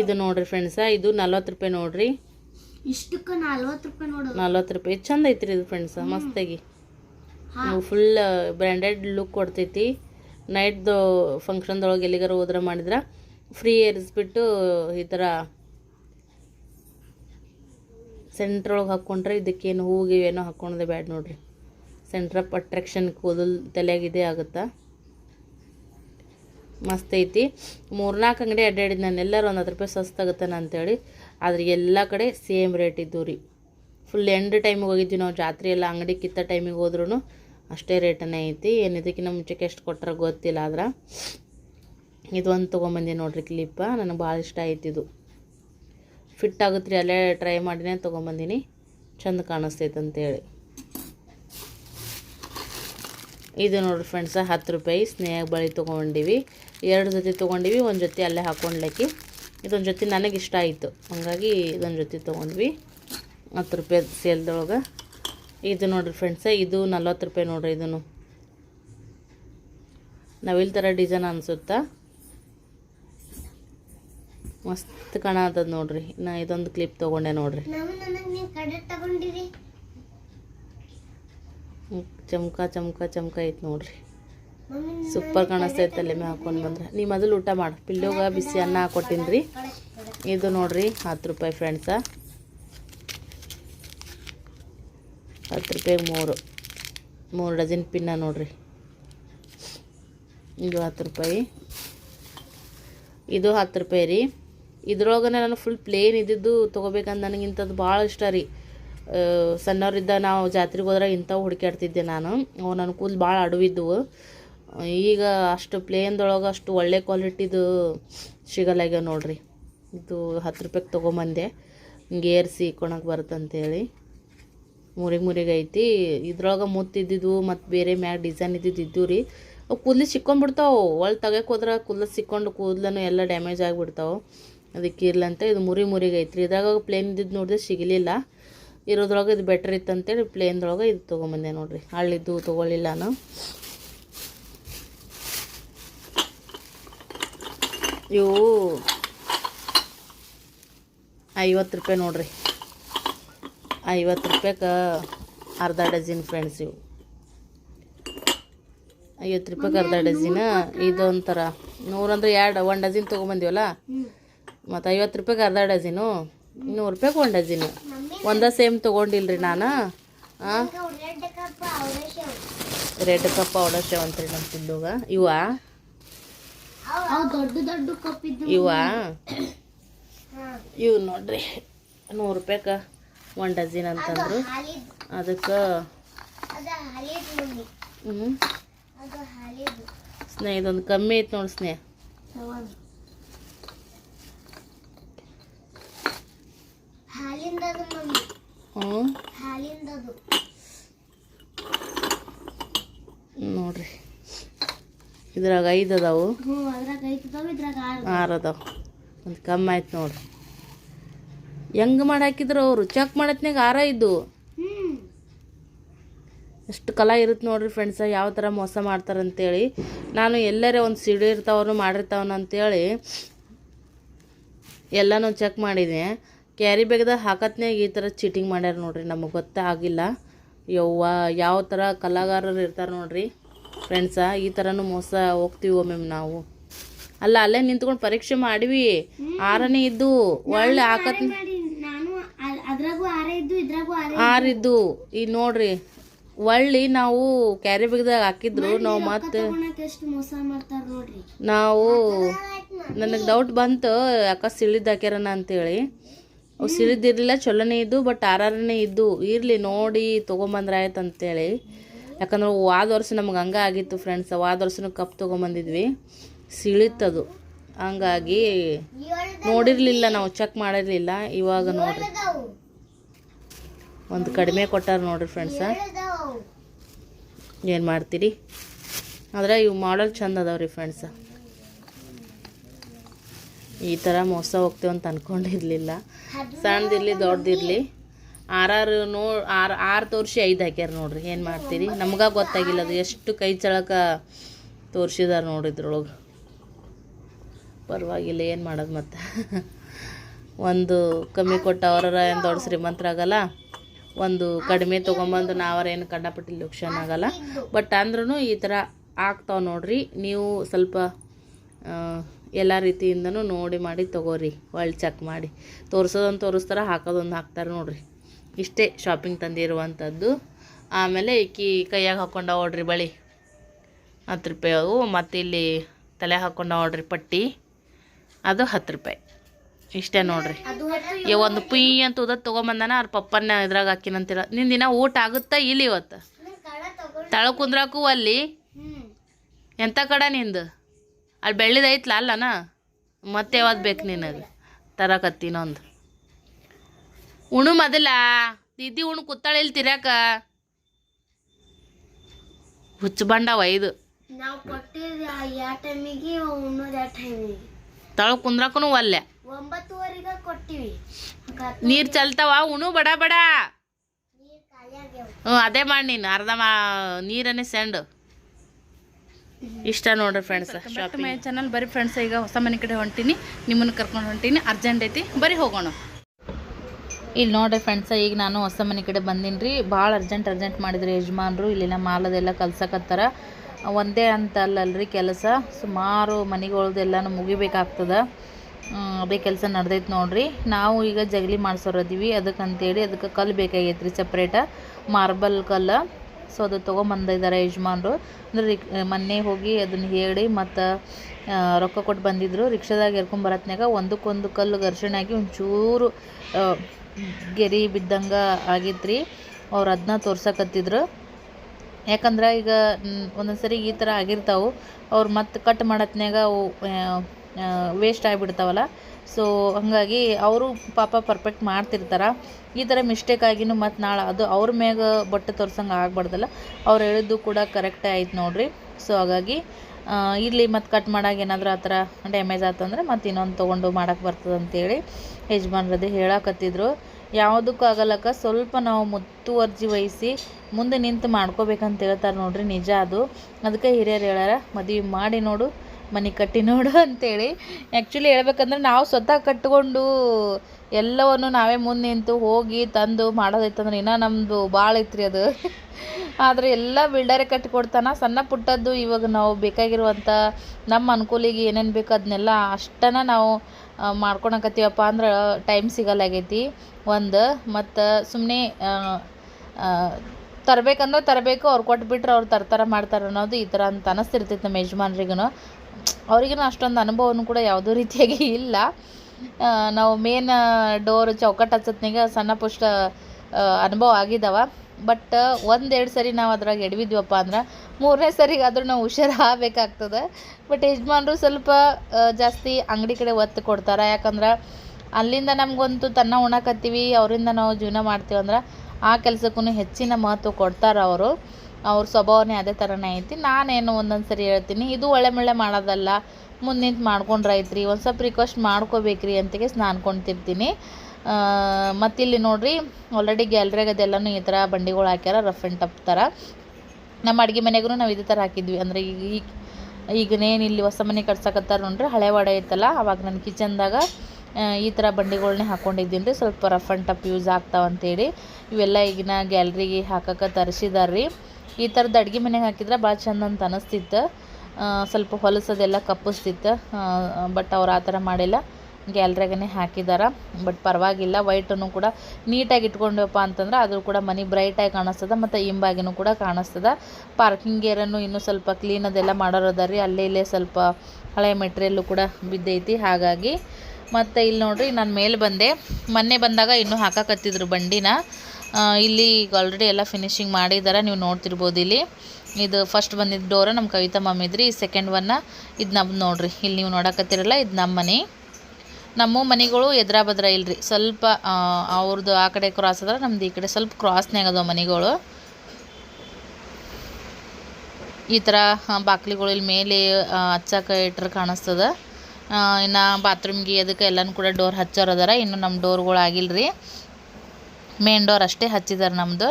ಇದು ನೋಡ್ರಿ ಫ್ರೆಂಡ್ಸ ಇದು ನಲ್ವತ್ತು ರೂಪಾಯಿ ನೋಡ್ರಿ. ಇಷ್ಟಕ್ಕೆ ನಲ್ವತ್ತು ರೂಪಾಯಿ ನೋಡು ನಲ್ವತ್ತು ರೂಪಾಯಿ. ಚಂದ ಐತ್ರಿ ಇದು ಫ್ರೆಂಡ್ಸ ಮಸ್ತಾಗಿ. ನೀವು ಫುಲ್ ಬ್ರ್ಯಾಂಡೆಡ್ ಲುಕ್ ಕೊಡ್ತೈತಿ. ನೈಟ್ದು ಫಂಕ್ಷನ್ದೊಳಗೆ ಎಲ್ಲಿಗಾರು ಹೋದ್ರೆ ಮಾಡಿದ್ರೆ ಫ್ರೀ ಏರಿಸ್ಬಿಟ್ಟು ಈ ಥರ ಸೆಂಟ್ರೊಳಗೆ ಹಾಕ್ಕೊಂಡ್ರೆ ಇದಕ್ಕೇನು ಹೂವು ಏನೋ ಹಾಕ್ಕೊಂಡ್ದೆ ಬ್ಯಾಡ್ ನೋಡ್ರಿ. ಸೆಂಟ್ರ್ ಆಫ್ ಅಟ್ರಾಕ್ಷನ್ ಕೂದಲು ತಲೆಯಾಗಿದೆ ಆಗುತ್ತಾ? ಮಸ್ತ್ ಐತಿ. ಮೂರ್ನಾಲ್ಕು ಅಂಗಡಿ ಅಡ್ಡಾಡಿದ್ದು ನಾನು ಎಲ್ಲರೂ ಒಂದು ಹತ್ತು ರೂಪಾಯಿ ಸಸ್ತಾಗುತ್ತಾನ ಅಂತೇಳಿ. ಆದ್ರೆ ಎಲ್ಲ ಕಡೆ ಸೇಮ್ ರೇಟ್ ಇದ್ದು ರೀ. ಫುಲ್ ಎಂಡ್ ಟೈಮಿಗೆ ಹೋಗಿದ್ವಿ ನಾವು, ಜಾತ್ರೆ ಎಲ್ಲ ಅಂಗಡಿ ಕಿತ್ತ ಟೈಮಿಗೆ ಹೋದ್ರೂ ಅಷ್ಟೇ ರೇಟನ್ನೇ ಐತಿ. ಏನು ಇದಕ್ಕಿಂತ ಮುಂಚೆಗೆ ಎಷ್ಟು ಕೊಟ್ಟರೆ ಗೊತ್ತಿಲ್ಲ ಆದ್ರೆ. ಇದು ಒಂದು ತೊಗೊಂಬಂದಿ ನೋಡ್ರಿ ಕ್ಲಿಪ್ಪ ನನಗೆ ಭಾಳ ಇಷ್ಟ ಆಯ್ತು ಇದು. ಫಿಟ್ ಆಗುತ್ತೆ ರೀ ಅಲ್ಲೇ ಟ್ರೈ ಮಾಡಿನೇ ತೊಗೊಂಬಂದಿನಿ. ಚಂದ ಕಾಣಿಸ್ತೈತೆ ಅಂತೇಳಿ. ಇದು ನೋಡ್ರಿ ಫ್ರೆಂಡ್ಸ ಹತ್ತು ರೂಪಾಯಿ ಸ್ನೇಹ ಬಳಿ ತೊಗೊಂಡಿವಿ. ಎರಡು ಜೊತೆ ತೊಗೊಂಡಿವಿ, ಒಂದು ಜೊತೆ ಅಲ್ಲೇ ಹಾಕ್ಕೊಂಡ್ಲಕ್ಕಿ ಇದೊಂದು ಜೊತೆ ನನಗೆ ಇಷ್ಟ ಆಯಿತು. ಹಾಗಾಗಿ ಇದೊಂದು ಜೊತೆ ತೊಗೊಂಡ್ವಿ. ಹತ್ತು ರೂಪಾಯಿ ಸೇಲ್ದೊಳಗೆ. ಇದು ನೋಡಿರಿ ಫ್ರೆಂಡ್ಸ ಇದು ನಲ್ವತ್ತು ರೂಪಾಯಿ ನೋಡಿರಿ ಇದನ್ನು ನವಿಲ್ ಥರ ಡಿಸೈನ್ ಅನಿಸುತ್ತಾ? ಮಸ್ತ್ ಕಾಣತ್ತದ ನೋಡ್ರಿ. ನಾ ಇದೊಂದು ಕ್ಲಿಪ್ ತೊಗೊಂಡೆ ನೋಡ್ರಿ ನಾವು ನನಗೆ ನೀವು ಕಡೆ ತಗೊಂಡಿರಿ ಹ್ಮ್, ಚಮ್ಕ, ಚಮಕ ಚಮಕ ಐತೆ ನೋಡ್ರಿ. ಸೂಪರ್ ಕಾಣಿಸ್ತೈತೆ ತಲೆ ಮೇಲೆ ಹಾಕೊಂಡು ಬಂದ್ರೆ. ನೀವು ಮೊದಲು ಊಟ ಮಾಡಿ. ಪಿಲ್ಲೋಗ ಬಿಸಿ ಅನ್ನ ಹಾಕೊಟ್ಟಿನ್ರಿ. ಇದು ನೋಡ್ರಿ, ಹತ್ತು ರೂಪಾಯಿ ಫ್ರೆಂಡ್ಸ ಹತ್ತು ರೂಪಾಯಿ ಮೂರು. ಮೂರು ಡಜನ್ ಪಿನ್ನ ನೋಡ್ರಿ. ಇದು ಹತ್ತು ರೂಪಾಯಿ. ಇದು ಹತ್ತು ರೂಪಾಯಿ ರೀ. ಇದ್ರೊಳಗೆ ನಾನು ಫುಲ್ ಪ್ಲೇನ್ ಇದ್ದಿದ್ದು ತೊಗೋಬೇಕಂತ ನನಗೆ ಇಂಥದ್ದು ಭಾಳ ಇಷ್ಟ ರೀ. ಸಣ್ಣವ್ರಿದ್ದ ನಾವು ಜಾತ್ರೆಗೆ ಹೋದ್ರೆ ಇಂಥವು ಹುಡುಕ್ಯಾಡ್ತಿದ್ದೆ ನಾನು. ಅವು ನನ್ನ ಕೂದಲು ಭಾಳ ಅಡವಿದ್ದವು ಈಗ ಅಷ್ಟು ಪ್ಲೇನ್ದೊಳಗೆ ಅಷ್ಟು ಒಳ್ಳೆ ಕ್ವಾಲಿಟಿದು ಸಿಗಲ್ಲಾಗ್ಯಾವ ನೋಡ್ರಿ. ಇದು ಹತ್ತು ರೂಪಾಯಿಗೆ ತೊಗೊಂಬಂದೆ. ಏರಿಸಿ ಕೊಣಕ್ಕೆ ಬರುತ್ತಂತೇಳಿ. ಮುರಿಗೆ ಮುರಿಗೆ ಐತಿ. ಇದ್ರೊಳಗೆ ಮುತ್ತಿದ್ದಿದ್ದು ಮತ್ತು ಬೇರೆ ಮ್ಯಾಗ ಡಿಸೈನ್ ಇದ್ದಿದ್ದು ಇದ್ದು ರೀ. ಅವು ಕೂದಲು ಸಿಕ್ಕೊಂಡ್ಬಿಡ್ತಾವೆ ಒಳಗೆ ತೆಗಕ್ಕೆ ಹೋದ್ರೆ ಕೂದಲು ಸಿಕ್ಕೊಂಡು ಕೂದಲನ್ನು ಎಲ್ಲ ಡ್ಯಾಮೇಜ್ ಆಗಿಬಿಡ್ತಾವೆ. ಅದಕ್ಕೆ ಇರ್ಲಂತ. ಇದು ಮುರಿ ಮುರಿಗೆ ಐತ್ರಿ. ಇದ್ರಾಗ ಪ್ಲೇನ್ ಇದ್ದಿದ್ದು ನೋಡಿದ್ರೆ ಸಿಗಲಿಲ್ಲ. ಇರೋದ್ರೊಳಗೆ ಇದು ಬೆಟ್ರ್ ಇತ್ತು ಅಂತೇಳಿ ಪ್ಲೇನ್ದೊಳಗೆ ಇದು ತೊಗೊಂಬಂದೆ ನೋಡಿರಿ. ಹಳ್ಳಿದ್ದು ತೊಗೊಳ್ಳಿಲ್ಲ ನಾನು ಇವು ಐವತ್ತು ರೂಪಾಯಿ ನೋಡಿರಿ. ಐವತ್ತು ರೂಪಾಯಿಗೆ ಅರ್ಧ ಡಜನ್ ಫ್ರೆಂಡ್ಸ್ ಇವು. ಐವತ್ತು ರೂಪಾಯಿಗೆ ಅರ್ಧ ಡಜನ್ ಇದೊಂಥರ. ನೂರಂದ್ರೆ ಎರಡು ಒಂದು ಡಜನ್ ತೊಗೊಂಬಂದಿವಲ್ಲ? ಮತ್ತು ಐವತ್ತು ರೂಪಾಯಿಗೆ ಅರ್ಧ ಡಜಿನು ನೂರು ರೂಪಾಯಿಗೆ ಒಂದು ಡಜನು. ಒಂದೇ ಸೇಮ್ ತೊಗೊಂಡಿಲ್ರಿ ನಾನು? ಹಾಂ ರೆಡ್ ಕಪ್ ಪೌಡರ್ ಶೇವ್ ಅಂತ್ರಿ ನಮ್ಮ ಪಿಲ್ಲುಗ ಇವ ಅವು ದೊಡ್ಡ ದೊಡ್ಡ ಕಪ್ ಇದ್ದು ಇವ ಇವು ನೋಡ್ರಿ ನೂರು ರೂಪಾಯ್ಗೆ ಒಂದು ಡಜನ್ ಅಂತಂದ್ರು. ಅದಕ್ಕೆ ಹ್ಞೂ ಸ್ನೇಹ ಇದೊಂದು ಕಮ್ಮಿ ಐತೆ ನೋಡಿ ಸ್ನೇಹ ಹಾಲಿಂದದು ಮಮ್ಮಿ ಹ್ಞೂ ಹಾಲಿಂದದು ನೋಡ್ರಿ. ಇದ್ರಾಗ ಐದು ಅದಾವು. ಆರು ಅದಾವು. ಒಂದು ಕಮ್ಮಿ ಆಯ್ತು ನೋಡ್ರಿ. ಹೆಂಗೆ ಮಾಡಾಕಿದ್ರು ಅವರು? ಚೆಕ್ ಮಾಡತ್ನಾಗ ಆರ ಇದ್ದು ಎಷ್ಟು ಕಲಾ ಇರುತ್ತೆ ನೋಡ್ರಿ ಫ್ರೆಂಡ್ಸ ಯಾವ ಥರ ಮೋಸ ಮಾಡ್ತಾರಂತೇಳಿ. ನಾನು ಎಲ್ಲರೇ ಒಂದು ಸಿಡಿ ಇರ್ತಾವನು ಮಾಡಿರ್ತಾವನ ಅಂತೇಳಿ ಎಲ್ಲನೂ ಚೆಕ್ ಮಾಡಿದೆ. ಕ್ಯಾರಿ ಬ್ಯಾಗ್ದಾಗ ಹಾಕತ್ನಾಗ ಈ ಥರ ಚೀಟಿಂಗ್ ಮಾಡ್ಯಾರ ನೋಡ್ರಿ ನಮಗೆ ಗೊತ್ತೇ ಆಗಿಲ್ಲ. ಯವ್ವ ಯಾವ ಥರ ಕಲಾಗಾರರು ಇರ್ತಾರೆ ನೋಡ್ರಿ. ಫ್ರೆಂಡ್ಸ ಈ ಥರನೂ ಮೋಸ ಹೋಗ್ತೀವಿ ಒಮ್ಮೆ ನಾವು. ಅಲ್ಲ ಅಲ್ಲೇ ನಿಂತ್ಕೊಂಡು ಪರೀಕ್ಷೆ ಮಾಡಿವಿ. ಆರನೇ ಇದ್ದು ಒಳ್ಳೆ ಹಾಕತ್ ಆರಿದ್ದು ಈ ನೋಡ್ರಿ ಒಳ್ಳಿ ನಾವು ಕ್ಯಾರಿ ಬ್ಯಾಗ್ದಾಗ ಹಾಕಿದ್ರು ನಾವು ಮತ್ತೆ ನಾವು ನನಗೆ ಡೌಟ್ ಬಂತು ಯಾಕ ಸಿಳಿದ್ ಹಾಕ್ಯಾರನ ಅಂತೇಳಿ. ಅವು ಸಿಳಿದಿರಲಿಲ್ಲ ಚಲೋನೇ ಇದ್ದು ಬಟ್ ಆರಾರನೇ ಇದ್ದು, ಇರಲಿ ನೋಡಿ ತೊಗೊಂಬಂದ್ರೆ ಆಯ್ತು ಅಂತೇಳಿ. ಯಾಕಂದ್ರೆ ವಾದ ವರ್ಷ ನಮ್ಗೆ ಹಂಗೆ ಆಗಿತ್ತು ಫ್ರೆಂಡ್ಸ್ ವಾದ ವರ್ಷನೂ ಕಪ್ ತೊಗೊಂಬಂದಿದ್ವಿ. ಸಿಳಿತದು. ಹಂಗಾಗಿ ನೋಡಿರಲಿಲ್ಲ ನಾವು ಚೆಕ್ ಮಾಡಿರಲಿಲ್ಲ. ಇವಾಗ ನೋಡ್ರಿ. ಒಂದು ಕಡಿಮೆ ಕೊಟ್ಟಾರ ನೋಡ್ರಿ ಫ್ರೆಂಡ್ಸ ಏನು ಮಾಡ್ತೀರಿ? ಆದ್ರೆ ಇವು ಮಾಡಲ್ ಚಂದ ಅದಾವ್ರಿ ಫ್ರೆಂಡ್ಸ ಈ ಥರ ಮೋಸ ಹೋಗ್ತೇವೆ ಅಂತ ಅಂದ್ಕೊಂಡಿರಲಿಲ್ಲ ಸಣ್ಣದಿರಲಿ, ದೊಡ್ಡದಿರಲಿ. ಆರಾರು ನೋ ಆರು ಆರು ತೋರಿಸಿ ಐದು ಹಾಕ್ಯಾರ ನೋಡ್ರಿ, ಏನು ಮಾಡ್ತೀರಿ? ನಮ್ಗೆ ಗೊತ್ತಾಗಿಲ್ಲ ಅದು ಎಷ್ಟು ಕೈ ಚಳಕ ತೋರಿಸಿದಾರೆ ನೋಡ್ರಿ ಇದ್ರೊಳಗೆ. ಪರವಾಗಿಲ್ಲ, ಏನು ಮಾಡೋದು ಮತ್ತೆ. ಒಂದು ಕಮ್ಮಿ ಕೊಟ್ಟ ಏನು ದೊಡ್ಡ ಶ್ರೀಮಂತರಾಗಲ್ಲ ಒಂದು ಕಡಿಮೆ ತೊಗೊಂಬಂದು ನಾವರ ಏನು ಕಂಡಪಟ್ಟಿ ಲುಕ್ಷನ್ ಆಗಲ್ಲ. ಬಟ್ ಅಂದ್ರೂ ಈ ಥರ ಆಗ್ತಾವೆ ನೋಡ್ರಿ. ನೀವು ಸ್ವಲ್ಪ ಎಲ್ಲ ರೀತಿಯಿಂದನೂ ನೋಡಿ ಮಾಡಿ ತೊಗೋರಿ. ಒಳ್ಳೆ ಚೆಕ್ ಮಾಡಿ. ತೋರಿಸೋದೊಂದು ತೋರಿಸ್ತಾರೆ ಹಾಕೋದೊಂದು ಹಾಕ್ತಾರೆ ನೋಡಿರಿ. ಇಷ್ಟೇ ಶಾಪಿಂಗ್ ತಂದಿರುವಂಥದ್ದು ಆಮೇಲೆ ಈಕಿ ಕೈಯಾಗ ಹಾಕ್ಕೊಂಡು ಓಡ್ರಿ ಬಳಿ ಹತ್ತು ರೂಪಾಯಿ ಅವು ಮತ್ತು ಇಲ್ಲಿ ತಲೆ ಹಾಕ್ಕೊಂಡು ಓಡ್ರಿ ಪಟ್ಟಿ ಅದು ಹತ್ತು ರೂಪಾಯಿ. ಇಷ್ಟೇ ನೋಡ್ರಿ. ಅದು ಈ ಒಂದು ಪುಯ್ ಅಂತ ಉದತ್ ತೊಗೊಂಬಂದಾನ ಅವ್ರ ಪಪ್ಪನ್ನ ಇದ್ರಾಗ ಹಾಕಿನಂತಿರ. ನಿನ್ನ ದಿನ ಊಟ ಆಗುತ್ತಾ ಇಲ್ಲಿ ಇವತ್ತು? ತಳ ಕುಂದ್ರಾಕು ಅಲ್ಲಿ? ಎಂಥ ಕಡೆ ನಿಂದು? ಅಲ್ಲಿ ಬೆಳ್ಳಿದೈತ್ಲ ಅಲ್ಲನ? ಮತ್ತೆ ಯಾವ್ದು ಬೇಕು ನಿನಗೆ ತರಕತ್ತಿನೊಂದು ಉಣು ಮೊದಲ. ದಿದ್ದಿ ಉಣು ಕೂತಾಳೆ ಇಲ್ಲಿ ತಿರ್ಯಾಕ. ಹುಚ್ಚು ಬಂಡವ ಇದು ತಳ ಕುಂದ್ರಕನು ಒಲ್ಲೆ. ನೀರು ಚಲ್ತಾವ ಉಣು ಬಡ ಬಡ. ಹ್ಞೂ ಅದೇ ಮಾಡಿ ನೀನು ಅರ್ಧ ಮಾ ನೀರನ್ನೇ ಸೆಂಡು. ಇಷ್ಟ ನೋಡ್ರಿ ಫ್ರೆಂಡ್ಸ್ ಮೈ ಚಾನಲ್ ಬರೀ ಫ್ರೆಂಡ್ಸ್ ಈಗ ಹೊಸ ಮನೆ ಕಡೆ ಹೊಂಟೀನಿ ನಿಮ್ಮನ್ನು ಕರ್ಕೊಂಡು ಹೊಂಟೀನಿ ಅರ್ಜೆಂಟ್ ಐತಿ ಬರೀ ಹೋಗೋಣ. ಇಲ್ಲಿ ನೋಡ್ರಿ ಫ್ರೆಂಡ್ಸ ಈಗ ನಾನು ಹೊಸ ಮನೆ ಕಡೆ ಬಂದೀನಿ ರೀ ಭಾಳ ಅರ್ಜೆಂಟ್ ಅರ್ಜೆಂಟ್ ಮಾಡಿದ್ರು ಯಜಮಾನ್ರು ಇಲ್ಲಿನ ಮಾಲದೆಲ್ಲ ಕಲ್ಸಕತ್ತಾರ. ಒಂದೇ ಅಂತ ಅಲ್ಲಲ್ರಿ ಕೆಲಸ. ಸುಮಾರು ಮನೆಗಳ್ದೆಲ್ಲನೂ ಮುಗಿಬೇಕಾಗ್ತದ. ಅದೇ ಕೆಲಸ ನಡ್ದೈತೆ ನೋಡ್ರಿ. ನಾವು ಈಗ ಜಗಲಿ ಮಾಡ್ಸೋರದೀವಿ ಅದಕ್ಕಂತೇಳಿ ಅದಕ್ಕೆ ಕಲ್ಲು ಬೇಕಾಗೈತೆ ರೀ ಸಪ್ರೇಟ ಮಾರ್ಬಲ್ ಕಲ್ಲು. ಸೊ ಅದು ತೊಗೊಂಬಂದಿದ್ದಾರೆ ಯಜಮಾನ್ರು. ಅಂದ್ರೆ ರಿಕ್ ಮೊನ್ನೆ ಹೋಗಿ ಅದನ್ನ ಹೇಳಿ ಮತ್ತು ರೊಕ್ಕ ಕೊಟ್ಟು ಬಂದಿದ್ದರು ರಿಕ್ಷಾದಾಗ ಎರ್ಕೊಂಬರತ್ನಾಗ ಒಂದಕ್ಕೊಂದು ಕಲ್ಲು ಘರ್ಷಣೆ ಆಗಿ ಒಂಚೂರು ಗೆರಿ ಬಿದ್ದಂಗೆ ಆಗಿತ್ತು ರೀ ಅವ್ರು ಅದನ್ನ ತೋರ್ಸಕತ್ತಿದ್ರು. ಯಾಕಂದ್ರೆ ಈಗ ಒಂದೊಂದು ಸರಿ ಈ ಥರ ಆಗಿರ್ತಾವೆ. ಅವ್ರು ಮತ್ತೆ ಕಟ್ ಮಾಡತ್ನಾಗ ಅವು ವೇಸ್ಟ್ ಆಗಿಬಿಡ್ತಾವಲ್ಲ. ಸೊ ಹಾಗಾಗಿ ಅವರು ಪಾಪ ಪರ್ಫೆಕ್ಟ್ ಮಾಡ್ತಿರ್ತಾರೆ. ಈ ಥರ ಮಿಸ್ಟೇಕ್ ಆಗಿನೂ ಮತ್ತು ನಾಳೆ ಅದು ಅವ್ರ ಮ್ಯಾಗ ಬಟ್ಟೆ ತೋರ್ಸಂಗೆ ಆಗ್ಬಾರ್ದಲ್ಲ. ಅವ್ರು ಹೇಳಿದ್ದು ಕೂಡ ಕರೆಕ್ಟೇ ಆಯ್ತು ನೋಡಿರಿ. ಸೊ ಹಾಗಾಗಿ ಇಲ್ಲಿ ಮತ್ತು ಕಟ್ ಮಾಡಾಗ ಏನಾದರೂ ಆ ಥರ ಡ್ಯಾಮೇಜ್ ಆತಂದ್ರೆ ಮತ್ತು ಇನ್ನೊಂದು ತೊಗೊಂಡು ಮಾಡಕ್ಕೆ ಬರ್ತದೆ ಅಂತೇಳಿ ಯಜಮಾನ್ರದ್ದು ಹೇಳಕತ್ತಿದ್ರು. ಯಾವುದಕ್ಕೂ ಆಗಲ್ಲಕ್ಕ, ಸ್ವಲ್ಪ ನಾವು ಮುತ್ತುವರ್ಜಿ ವಹಿಸಿ ಮುಂದೆ ನಿಂತು ಮಾಡ್ಕೋಬೇಕಂತ ಹೇಳ್ತಾರೆ ನೋಡ್ರಿ ನಿಜ ಅದು. ಅದಕ್ಕೆ ಹಿರಿಯರು ಹೇಳ್ಯಾರ, ಮದುವೆ ಮಾಡಿ ನೋಡು. ಮನೆ ಕಟ್ಟಿ ನೋಡು ಅಂತೇಳಿ. ಆ್ಯಕ್ಚುಲಿ ಹೇಳ್ಬೇಕಂದ್ರೆ ನಾವು ಸ್ವತಃ ಕಟ್ಟಿಕೊಂಡು ಎಲ್ಲವನ್ನು ನಾವೇ ಮುಂದೆ ನಿಂತು ಹೋಗಿ ತಂದು ಮಾಡೋದೈತಂದ್ರೆ ಇನ್ನೂ ನಮ್ಮದು ಭಾಳ ಐತ್ರಿ ಅದು. ಆದರೆ ಎಲ್ಲ ಬಿಲ್ಡರೇ ಕಟ್ಟಿಕೊಡ್ತಾನ. ಸಣ್ಣ ಪುಟ್ಟದ್ದು ಇವಾಗ ನಾವು ಬೇಕಾಗಿರುವಂಥ ನಮ್ಮ ಅನುಕೂಲಿಗೆ ಏನೇನು ಬೇಕು ಅದನ್ನೆಲ್ಲ ಅಷ್ಟನ ನಾವು ಮಾಡ್ಕೊಳಕತ್ತೀವಪ್ಪ ಅಂದ್ರೆ ಟೈಮ್ ಸಿಗಲ್ಲಾಗೈತಿ. ಒಂದು, ಮತ್ತು ಸುಮ್ಮನೆ ತರಬೇಕಂದ್ರೆ ತರಬೇಕು, ಅವ್ರು ಕೊಟ್ಬಿಟ್ರೆ ಅವ್ರು ತರ್ತಾರ, ಮಾಡ್ತಾರೆ ಅನ್ನೋದು ಈ ಥರ ಅಂತ ಅನಿಸ್ತಿರ್ತೈತೆ ನಮ್ಮ ಯಜಮಾನ್ರಿಗೂ ಅವ್ರಿಗೂ ಅಷ್ಟೊಂದು ಅನುಭವನೂ ಕೂಡ ಯಾವುದೋ ರೀತಿಯಾಗಿ ಇಲ್ಲ. ನಾವು ಮೇನ್ ಡೋರ್ ಚೌಕಟ್ ಹಚ್ಚತ್ನಾಗ ಸಣ್ಣ ಪುಷ್ಟ ಅನುಭವ ಆಗಿದ್ದಾವ ಬಟ್ ಒಂದೆರಡು ಸರಿ ನಾವು ಅದ್ರಾಗ ಎಡವಿದ್ವಪ್ಪ ಅಂದ್ರೆ ಮೂರನೇ ಸರಿಗೆ ಆದ್ರೂ ನಾವು ಹುಷಾರು ಆಗಬೇಕಾಗ್ತದೆ. ಬಟ್ ಯಜಮಾನ್ರು ಸ್ವಲ್ಪ ಜಾಸ್ತಿ ಅಂಗಡಿ ಕಡೆ ಒತ್ತು ಕೊಡ್ತಾರೆ. ಯಾಕಂದ್ರೆ ಅಲ್ಲಿಂದ ನಮಗಂತೂ ತನ್ನ ಉಣಕತ್ತೀವಿ, ಅವರಿಂದ ನಾವು ಜೀವನ ಮಾಡ್ತೀವಿ ಅಂದ್ರೆ ಆ ಕೆಲಸಕ್ಕೂ ಹೆಚ್ಚಿನ ಮಹತ್ವ ಕೊಡ್ತಾರೆ ಅವರು. ಅವ್ರ ಸ್ವಭಾವನೇ ಅದೇ ಥರನೇ ಐತಿ. ನಾನೇನು ಒಂದೊಂದು ಸರಿ ಹೇಳ್ತೀನಿ, ಇದು ಒಳ್ಳೆ ಮಳೆ ಮಾಡೋದಲ್ಲ ಮುಂದೆ ನಿಂತು ಮಾಡ್ಕೊಂಡ್ರೆ ಐತ್ರಿ ಒಂದು ಸ್ವಲ್ಪ ರಿಕ್ವೆಸ್ಟ್ ಮಾಡ್ಕೋಬೇಕ್ರಿ ಅಂತಿಗೆ ಅನ್ಕೊಂತಿರ್ತೀನಿ ಮತ್ತು ಇಲ್ಲಿ ನೋಡ್ರಿ ಆಲ್ರೆಡಿ ಗ್ಯಾಲ್ರಿಯಾಗ ಅದೆಲ್ಲನೂ ಈ ಥರ ಬಂಡಿಗಳು ಹಾಕ್ಯಾರ ರಫ್ ಆ್ಯಂಡ್ ಟಫ್ ಥರ ನಮ್ಮ ಅಡುಗೆ ಮನೆಗೂ ನಾವು ಇದೇ ಥರ ಹಾಕಿದ್ವಿ. ಅಂದರೆ ಈಗ ಈಗ ಈಗನೇನು ಇಲ್ಲಿ ಹೊಸ ಮನೆ ಕಟ್ಸಕತ್ತಾರ ನೋಡ್ರಿ, ಹಳೆ ವಾಡೆ ಐತಲ್ಲ, ಅವಾಗ ನನ್ನ ಕಿಚನ್ದಾಗ ಈ ಥರ ಬಂಡಿಗಳನ್ನೇ ಹಾಕ್ಕೊಂಡಿದ್ದೀನಿ ರೀ ಸ್ವಲ್ಪ ರಫ್ ಆ್ಯಂಡ್ ಟಫ್ ಯೂಸ್ ಆಗ್ತಾವಂತೇಳಿ ಇವೆಲ್ಲ ಈಗಿನ ಗ್ಯಾಲ್ರಿಗೆ ಹಾಕಕ್ಕೆ ತರಿಸಿದಾರೆ ರೀ ಈ ಥರದ ಅಡುಗೆ ಮನೆಗೆ ಹಾಕಿದ್ರೆ ಭಾಳ ಚಂದ ಅಂತ ಅನಿಸ್ತಿತ್ತು. ಸ್ವಲ್ಪ ಹೊಲಸದೆಲ್ಲ ಕಪ್ಪಿಸ್ತಿತ್ತು. ಬಟ್ ಅವ್ರು ಆ ಥರ ಮಾಡಿಲ್ಲ. ಗ್ಯಾಲ್ರಿಯಾಗೇ ಹಾಕಿದಾರ. ಬಟ್ ಪರವಾಗಿಲ್ಲ ವೈಟನ್ನು ಕೂಡ ನೀಟಾಗಿ ಇಟ್ಕೊಂಡವಪ್ಪ ಅಂತಂದ್ರೆ ಅದು ಕೂಡ ಮನೆ ಬ್ರೈಟಾಗಿ ಕಾಣಿಸ್ತದೆ ಮತ್ತು ಹಿಂಬಾಗಿನೂ ಕೂಡ ಕಾಣಿಸ್ತದೆ. ಪಾರ್ಕಿಂಗ್ ಏರನ್ನು ಇನ್ನೂ ಸ್ವಲ್ಪ ಕ್ಲೀನ್ ಅದೆಲ್ಲ ರೀ ಅಲ್ಲೇ ಇಲ್ಲೇ ಸ್ವಲ್ಪ ಹಳೆ ಮೆಟೀರಿಯಲ್ಲು ಕೂಡ ಬಿದ್ದೈತಿ. ಹಾಗಾಗಿ ಮತ್ತು ಇಲ್ಲಿ ನೋಡ್ರಿ, ನಾನು ಮೇಲೆ ಬಂದೆ. ಮೊನ್ನೆ ಬಂದಾಗ ಇನ್ನೂ ಹಾಕಕತ್ತಿದ್ರು ಬಂಡಿನ. ಇಲ್ಲಿ ಈಗ ಆಲ್ರೆಡಿ ಎಲ್ಲ ಫಿನಿಶಿಂಗ್ ಮಾಡಿದ್ದಾರೆ ನೀವು ನೋಡ್ತಿರ್ಬೋದು ಇಲ್ಲಿ. ಇದು ಫಸ್ಟ್ ಬಂದಿದ್ದ ಡೋರ ನಮ್ಮ ಕವಿತಾ ಮಮ್ಮಿ ಇದ್ರಿ, ಈ ಸೆಕೆಂಡ್ ಒನ್ನ ಇದು ನಮ್ಮ ನೋಡ್ರಿ. ಇಲ್ಲಿ ನೀವು ನೋಡಕತ್ತಿರಲ್ಲ, ಇದು ನಮ್ಮ ಮನೆ. ನಮ್ಮ ಮನೆಗಳು ಎದ್ರ ಬದ್ರ ಇಲ್ರಿ. ಸ್ವಲ್ಪ ಅವ್ರದ್ದು ಆ ಕಡೆ ಕ್ರಾಸ್ ಆದ್ರೆ ನಮ್ದು ಈ ಕಡೆ ಸ್ವಲ್ಪ ಕ್ರಾಸ್ನ್ಯಾಗ ಅದಾವ ಮನೆಗಳು. ಈ ಥರ ಬಾಕ್ಲಿಗಳು ಇಲ್ಲಿ ಮೇಲೆ ಹಚ್ಚಕ್ಕೆ ಇಟ್ರೆ ಕಾಣಿಸ್ತದ. ಇನ್ನು ಬಾತ್ರೂಮ್ಗೆ ಅದಕ್ಕೆ ಎಲ್ಲನೂ ಕೂಡ ಡೋರ್ ಹಚ್ಚೋರು ಇನ್ನು ನಮ್ಮ ಡೋರ್ಗಳು ಆಗಿಲ್ಲ ರೀ ಮೇನ್ ಡೋರ್ ಅಷ್ಟೇ ಹಚ್ಚಿದಾರೆ ನಮ್ಮದು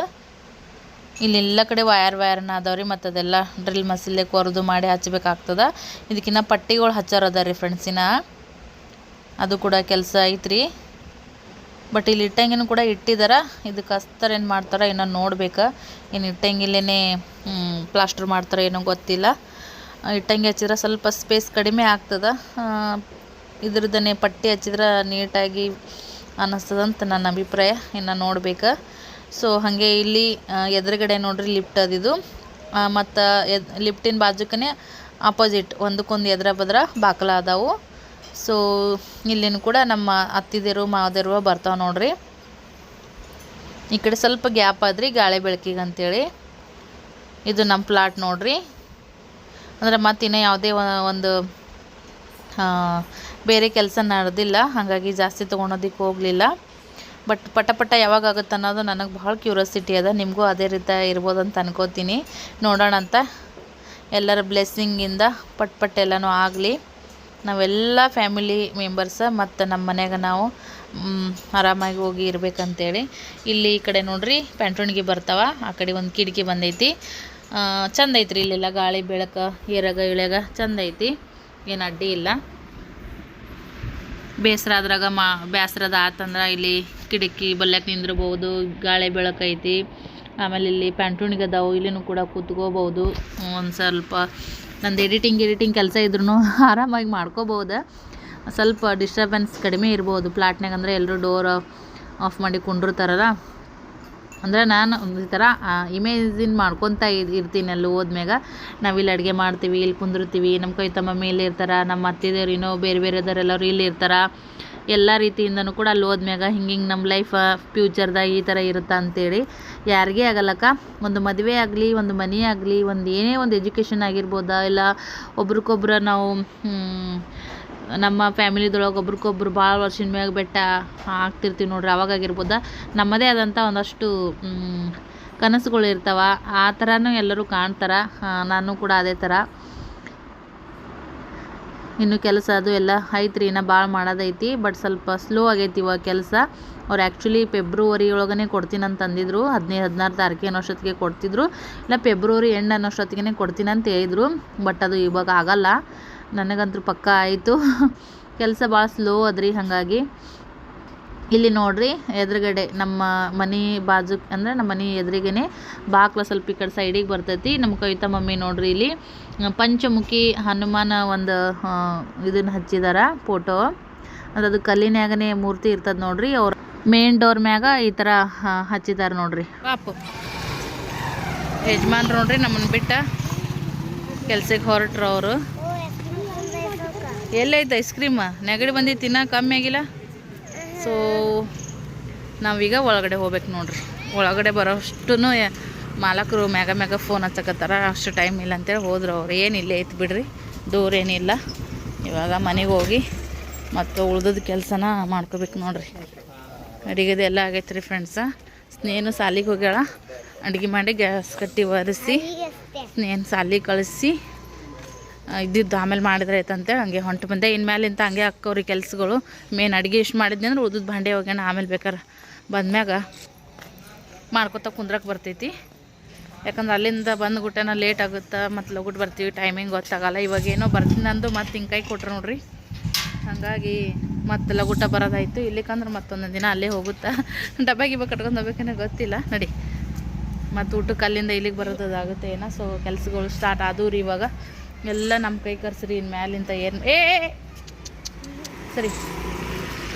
ಇಲ್ಲೆಲ್ಲ ಕಡೆ ವಯರ್ ವಯರ್ನ ಅದಾವ್ರಿ. ಮತ್ತು ಅದೆಲ್ಲ ಡ್ರಿಲ್ ಮಸಿಲೆ ಕೊರೆದು ಮಾಡಿ ಹಚ್ಬೇಕಾಗ್ತದ. ಇದಕ್ಕಿನ್ನ ಪಟ್ಟಿಗಳು ಹಚ್ಚಾರ ರೀ ಫ್ರೆಂಡ್ಸಿನ ಅದು ಕೂಡ ಕೆಲಸ ಐತ್ರಿ. ಬಟ್ ಇಲ್ಲಿ ಇಟ್ಟಂಗಿನೂ ಕೂಡ ಇಟ್ಟಿದಾರ. ಇದಕ್ಕೆ ಅಸ್ತರ್ ಏನು ಮಾಡ್ತಾರ, ಇನ್ನೂ ನೋಡ್ಬೇಕು. ಏನು ಇಟ್ಟಂಗಿಲ್ಲೇ ಪ್ಲಾಸ್ಟರ್ ಮಾಡ್ತಾರ ಏನೋ ಗೊತ್ತಿಲ್ಲ. ಇಟ್ಟಂಗಿ ಹಚ್ಚಿದ್ರೆ ಸ್ವಲ್ಪ ಸ್ಪೇಸ್ ಕಡಿಮೆ ಆಗ್ತದ. ಇದ್ರದ್ದನ್ನೇ ಪಟ್ಟಿ ಹಚ್ಚಿದ್ರೆ ನೀಟಾಗಿ ಅನ್ನಿಸ್ತದಂತ ನನ್ನ ಅಭಿಪ್ರಾಯ. ಇನ್ನು ನೋಡ್ಬೇಕು. ಸೊ ಹಾಗೆ ಇಲ್ಲಿ ಎದುರುಗಡೆ ನೋಡ್ರಿ ಲಿಫ್ಟ್ ಅದಿದು ಮತ್ತು ಎದ್ ಲಿಫ್ಟಿನ ಬಾಜುಕನೇ ಆಪೋಸಿಟ್ ಒಂದಕ್ಕೊಂದು ಎದ್ರ ಬದ್ರ ಬಾಕಲ ಅದಾವು. ಸೊ ಇಲ್ಲಿನೂ ಕೂಡ ನಮ್ಮ ಅತ್ತಿದೇರು ಮಾವದೇರು ಬರ್ತಾವೆ ನೋಡ್ರಿ. ಈ ಕಡೆ ಸ್ವಲ್ಪ ಗ್ಯಾಪ್ ಆದ್ರಿ ಗಾಳಿ ಬೆಳಕಿಗೆ ಅಂತೇಳಿ ಇದು ನಮ್ಮ ಪ್ಲಾಟ್ ನೋಡ್ರಿ. ಅಂದ್ರೆ ಮತ್ತಿನ್ನೂ ಯಾವುದೇ ಒಂದು ಬೇರೆ ಕೆಲಸ ನಡೆದಿಲ್ಲ. ಹಾಗಾಗಿ ಜಾಸ್ತಿ ತೊಗೊಳೋದಕ್ಕೆ ಹೋಗಲಿಲ್ಲ. ಬಟ್ ಪಟ ಪಟ ಯಾವಾಗ ಆಗುತ್ತೆ ಅನ್ನೋದು ನನಗೆ ಭಾಳ ಕ್ಯೂರಿಯಾಸಿಟಿ ಅದ. ನಿಮಗೂ ಅದೇ ರೀತಿ ಇರ್ಬೋದು ಅಂತ ಅನ್ಕೋತೀನಿ. ನೋಡೋಣ ಅಂತ. ಎಲ್ಲರ ಬ್ಲೆಸ್ಸಿಂಗಿಂದ ಪಟ್ ಪಟ್ ಎಲ್ಲನೂ ಆಗಲಿ. ನಾವೆಲ್ಲ ಫ್ಯಾಮಿಲಿ ಮೆಂಬರ್ಸ ಮತ್ತು ನಮ್ಮ ಮನೆಯಾಗ ನಾವು ಆರಾಮಾಗಿ ಹೋಗಿ ಇರ್ಬೇಕಂತೇಳಿ. ಇಲ್ಲಿ ಈ ಕಡೆ ನೋಡ್ರಿ ಪ್ಯಾಂಟೂಣಿಗೆ ಬರ್ತಾವ. ಆ ಕಡೆ ಒಂದು ಕಿಟಕಿ ಬಂದೈತಿ. ಚಂದ ಐತ್ರಿ ಇಲ್ಲೆಲ್ಲ ಗಾಳಿ, ಬೆಳಕ, ಏರಾಗ, ಇಳಿಯಾಗ ಚಂದ ಐತಿ. ಏನು ಅಡ್ಡಿ ಇಲ್ಲ. ಬೇಸರ ಅದ್ರಾಗ ಮಾ ಬೇಸರದ ಆತಂದ್ರೆ ಇಲ್ಲಿ ಕಿಟಕಿ ಬಲ್ಯಾಕ ನಿಂದಿರ್ಬೋದು, ಗಾಳಿ ಬೆಳಕೈತಿ ಆಮೇಲೆ ಇಲ್ಲಿ ಪ್ಯಾಂಟೂಣಿಗೆ ಅದಾವು, ಇಲ್ಲಿನೂ ಕೂಡ ಕೂತ್ಕೋಬೋದು. ಒಂದು ಸ್ವಲ್ಪ ನಂದು ಎಡಿಟಿಂಗ್ ಎಡಿಟಿಂಗ್ ಕೆಲಸ ಇದ್ರೂ ಆರಾಮಾಗಿ ಮಾಡ್ಕೋಬೋದು. ಸ್ವಲ್ಪ ಡಿಸ್ಟರ್ಬೆನ್ಸ್ ಕಡಿಮೆ ಇರ್ಬೋದು. ಪ್ಲಾಟ್ನಾಗ ಅಂದರೆ ಎಲ್ಲರೂ ಡೋರ್ ಆಫ್ ಮಾಡಿ ಕುಂಡಿರ್ತಾರಲ್ಲ. ಅಂದ್ರೆ ನಾನು ಈ ಥರ ಇಮೇಜಿನ್ ಮಾಡ್ಕೊತ ಇರ್ ಇರ್ತೀನಿ ಅಲ್ಲಿ ಹೋದ್ಮ್ಯಾಗ. ನಾವಿಲ್ಲಿ ಅಡುಗೆ ಮಾಡ್ತೀವಿ, ಇಲ್ಲಿ ಕುಂದಿರ್ತೀವಿ ನಮ್ಮ ಕೈ ಮಮ್ಮಿ ಇಲ್ಲಿ ಇರ್ತಾರೆ ನಮ್ಮ ಅತ್ತಿದೇವ್ರು ಇನ್ನೂ ಬೇರೆ ಬೇರೆ ಎಲ್ಲರೂ ಇಲ್ಲಿ ಇರ್ತಾರೆ. ಎಲ್ಲ ರೀತಿಯಿಂದನೂ ಕೂಡ ಅಲ್ಲಿ ಹೋದ್ಮ್ಯಾಗ ಹಿಂಗೆ ಹಿಂಗೆ ನಮ್ಮ ಲೈಫ್ ಫ್ಯೂಚರ್ದಾಗ ಈ ಥರ ಇರುತ್ತೆ ಅಂತೇಳಿ. ಯಾರಿಗೇ ಆಗಲ್ಲಕ್ಕ, ಒಂದು ಮದುವೆ ಆಗಲಿ, ಒಂದು ಮನೆ ಆಗಲಿ, ಒಂದು ಏನೇ ಒಂದು ಎಜುಕೇಷನ್ ಆಗಿರ್ಬೋದಾ, ಇಲ್ಲ ಒಬ್ರಿಗೊಬ್ರು ನಾವು ನಮ್ಮ ಫ್ಯಾಮಿಲಿದೊಳಗೆ ಒಬ್ರಿಗೊಬ್ರು ಭಾಳ ವರ್ಷದ ಮ್ಯಾಗ ಬೆಟ್ಟ ಆಗ್ತಿರ್ತೀವಿ ನೋಡ್ರಿ, ಅವಾಗ ಆಗಿರ್ಬೋದ. ನಮ್ಮದೇ ಆದಂಥ ಒಂದಷ್ಟು ಕನಸುಗಳು ಇರ್ತಾವ. ಆ ಥರನೂ ಎಲ್ಲರೂ ಕಾಣ್ತಾರ. ನಾನು ಕೂಡ ಅದೇ ಥರ ಇನ್ನು ಕೆಲಸ ಅದು ಎಲ್ಲ ಐತ್ರಿ, ಇನ್ನು ಭಾಳ ಮಾಡೋದೈತಿ ಬಟ್ ಸ್ವಲ್ಪ ಸ್ಲೋ ಆಗೈತಿ ಇವಾಗ ಕೆಲಸ. ಅವ್ರು ಆ್ಯಕ್ಚುಲಿ ಫೆಬ್ರವರಿ ಒಳಗೇ ಕೊಡ್ತೀನಿ ಅಂತ ಅಂದಿದ್ರು. ಹದಿನೈದು ಹದಿನಾರು ತಾರೀಕು ಅನ್ನೋಷ್ಟೊತ್ತಿಗೆ ಕೊಡ್ತಿದ್ರು. ಇಲ್ಲ ಫೆಬ್ರವರಿ ಎಂಡ್ ಅನ್ನೋಷ್ಟೊತ್ತಿಗೆ ಕೊಡ್ತೀನಿ ಅಂತ ಹೇಳಿದ್ರು ಬಟ್ ಅದು ಇವಾಗ ಆಗಲ್ಲ. ನನಗಂತೂ ಪಕ್ಕ ಆಯಿತು. ಕೆಲಸ ಭಾಳ ಸ್ಲೋ ಅದ್ರಿ ಹಾಗಾಗಿ. ಇಲ್ಲಿ ನೋಡ್ರಿ ಎದುರುಗಡೆ ನಮ್ಮ ಮನೆ ಬಾಜು ಅಂದ್ರೆ ನಮ್ಮ ಮನೆ ಎದುರಿಗೇನೆ ಬಾಕ್ಲ ಸ್ವಲ್ಪ ಈ ಕಡೆ ಸೈಡಿಗೆ ಬರ್ತೈತಿ. ನಮ್ಮ ಕವಿತಾ ಮಮ್ಮಿ ನೋಡ್ರಿ ಇಲ್ಲಿ ಪಂಚಮುಖಿ ಹನುಮಾನ ಒಂದು ಇದನ್ನು ಹಚ್ಚಿದಾರ ಫೋಟೋ ಅದು ಕಲ್ಲಿನಾಗನೇ ಮೂರ್ತಿ ಇರ್ತದೆ ನೋಡ್ರಿ. ಅವ್ರ ಮೇನ್ ಡೋರ್ ಮ್ಯಾಗ ಈ ಥರ ಹಚ್ಚಿದಾರ ನೋಡ್ರಿ. ಪಾಪು. ಯಜಮಾನ್ರು ನೋಡ್ರಿ ನಮ್ಮನ್ನು ಬಿಟ್ಟ ಕೆಲ್ಸಕ್ಕೆ ಹೊರಟ್ರು ಅವರು. ಎಲ್ಲೈತೆ ಐಸ್ ಕ್ರೀಮ್? ನೆಗಡಿ ಬಂದಿತ್ತು ತಿನ್ನ ಕಮ್ಮಿ ಆಗಿಲ್ಲ. ಸೊ ನಾವೀಗ ಒಳಗಡೆ ಹೋಗ್ಬೇಕು ನೋಡ್ರಿ. ಒಳಗಡೆ ಬರೋಷ್ಟು ಮಾಲಕರು ಮ್ಯಾಗ ಮ್ಯಾಗ ಫೋನ್ ಹಚ್ಚಕತ್ತಾರ. ಅಷ್ಟು ಟೈಮ್ ಇಲ್ಲ ಅಂತೇಳಿ ಹೋದ್ರು ಅವ್ರು. ಏನಿಲ್ಲ ಐತೆ ಬಿಡ್ರಿ. ದೂರ ಏನಿಲ್ಲ ಇವಾಗ ಮನೆಗೆ ಹೋಗಿ ಮತ್ತು ಉಳ್ದದ ಕೆಲಸನ ಮಾಡ್ಕೋಬೇಕು ನೋಡ್ರಿ. ಅಡುಗೆದು ಎಲ್ಲ ಆಗೈತೆ ರೀ ಫ್ರೆಂಡ್ಸ ಸ್ನೇಹನು ಸಾಲಿಗೆ ಹೋಗ್ಯಾಳ. ಅಡುಗೆ ಮಾಡಿ ಗ್ಯಾಸ್ ಕಟ್ಟಿ ಒರೆಸಿ ಸ್ನೇಹನ ಸಾಲಿಗೆ ಕಳಿಸಿ ಇದ್ದಿದ್ದು ಆಮೇಲೆ ಮಾಡಿದ್ರೆ ಆಯ್ತಂತೇಳಿ ಹಂಗೆ ಹೊಂಟು ಬಂದೆ. ಇನ್ಮೇಲಿಂದ ಹಂಗೆ ಅಕ್ಕವ್ರಿ ಕೆಲಸಗಳು. ಮೇನ್ ಅಡುಗೆ ಇಷ್ಟು ಮಾಡಿದ್ನಿ ಅಂದ್ರೆ ಉದ್ದದ ಭಾಂಡೆ ಹೋಗ್ಯಾನ ಆಮೇಲೆ ಬೇಕಾರೆ ಬಂದ್ಮ್ಯಾಗ ಮಾಡ್ಕೊತ ಕುಂದ್ರಕ್ಕೆ ಬರ್ತೈತಿ. ಯಾಕಂದ್ರೆ ಅಲ್ಲಿಂದ ಬಂದ್ಬಿಟ್ಟೆನ ಲೇಟ್ ಆಗುತ್ತೆ, ಮತ್ತು ಲಗುಟ್ ಬರ್ತೀವಿ ಟೈಮಿಂಗ್ ಗೊತ್ತಾಗಲ್ಲ. ಇವಾಗ ಏನೋ ಬರ್ತೀನಿ ಅಂದು ಮತ್ತು ಹಿಂಗೆ ಕೈ ಕೊಟ್ರು ನೋಡ್ರಿ. ಹಾಗಾಗಿ ಮತ್ತು ಲಗುಟ ಬರೋದಾಯ್ತು. ಇಲ್ಲಿಕಂದ್ರೆ ಮತ್ತೊಂದು ದಿನ ಅಲ್ಲೇ ಹೋಗುತ್ತಾ. ಡಬ್ಬ ಗಿಬ್ಬ ಕಟ್ಕೊಂಡು ಹೋಗ್ಬೇಕೇನೋ ಗೊತ್ತಿಲ್ಲ. ನಡಿ. ಮತ್ತು ಊಟಕ್ಕೆ ಅಲ್ಲಿಂದ ಇಲ್ಲಿಗೆ ಬರೋದಾಗುತ್ತೆ ಏನೋ. ಸೊ ಕೆಲಸಗಳು ಸ್ಟಾರ್ಟ್ ಆದವು ರೀ ಇವಾಗ. ಎಲ್ಲ ನಮ್ಮ ಕೈ ಕರ್ಸ್ರಿ ಇನ್ನು ಮ್ಯಾಲಿಂದ ಏನು ಏ. ಸರಿ.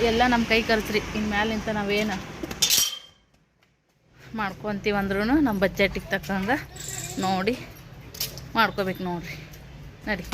ಎಲ್ಲ ನಮ್ಮ ಕೈ ಕರ್ಸ್ರಿ. ಇನ್ನು ಮ್ಯಾಲಿಂತ ನಾವೇನು ಮಾಡ್ಕೊತೀವಿ ಅಂದ್ರೂ ನಮ್ಮ ಬಜೆಟಿಗೆ ತಕ್ಕಂಗೆ ನೋಡಿ ಮಾಡ್ಕೋಬೇಕು ನೋಡ್ರಿ. ನಡಿ.